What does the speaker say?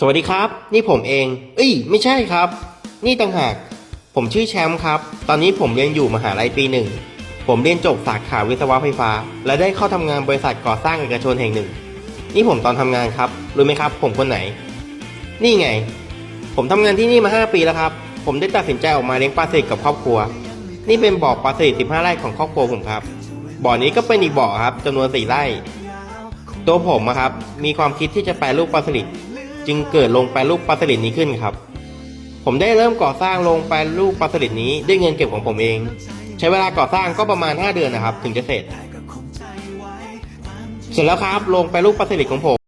สวัสดีครับ นี่ผมเอง เอ้ย ไม่ใช่ครับ นี่ต่างหาก ผมชื่อแชมป์ครับ ตอนนี้ผมเรียนอยู่มหาลัยปีหนึ่ง ผมเรียนจบสาขาวิศวะไฟฟ้า และได้เข้าทำงานบริษัทก่อสร้างเอกชนแห่งหนึ่ง นี่ผมตอนทำงานครับ รู้ไหมครับ ผมคนไหน นี่ไง ผมทำงานที่นี่มา 5 ปีแล้วครับ ผมได้ตัดสินใจออกมาเลี้ยงปลาสลิดกับครอบครัว นี่เป็นบ่อปลาสลิด15 ไร่ของครอบครัวผมครับ บ่อนี้ก็เป็นอีกบ่อครับจำนวน 4 ไร่ ตัวผมอะครับ มีความคิดที่จะแปลรูปปลาสลิด จึงเกิดลงแปลรูปปลาสลิดนี้ขึ้นครับ ผมได้เริ่มก่อสร้างโรงแปลรูปปลาสลิดนี้ด้วยเงินเก็บของผมเอง ใช้เวลาก่อสร้างก็ประมาณ 5 เดือนนะครับ ถึงจะเสร็จ เสร็จแล้วครับโรงแปลรูปปลาสลิดของผม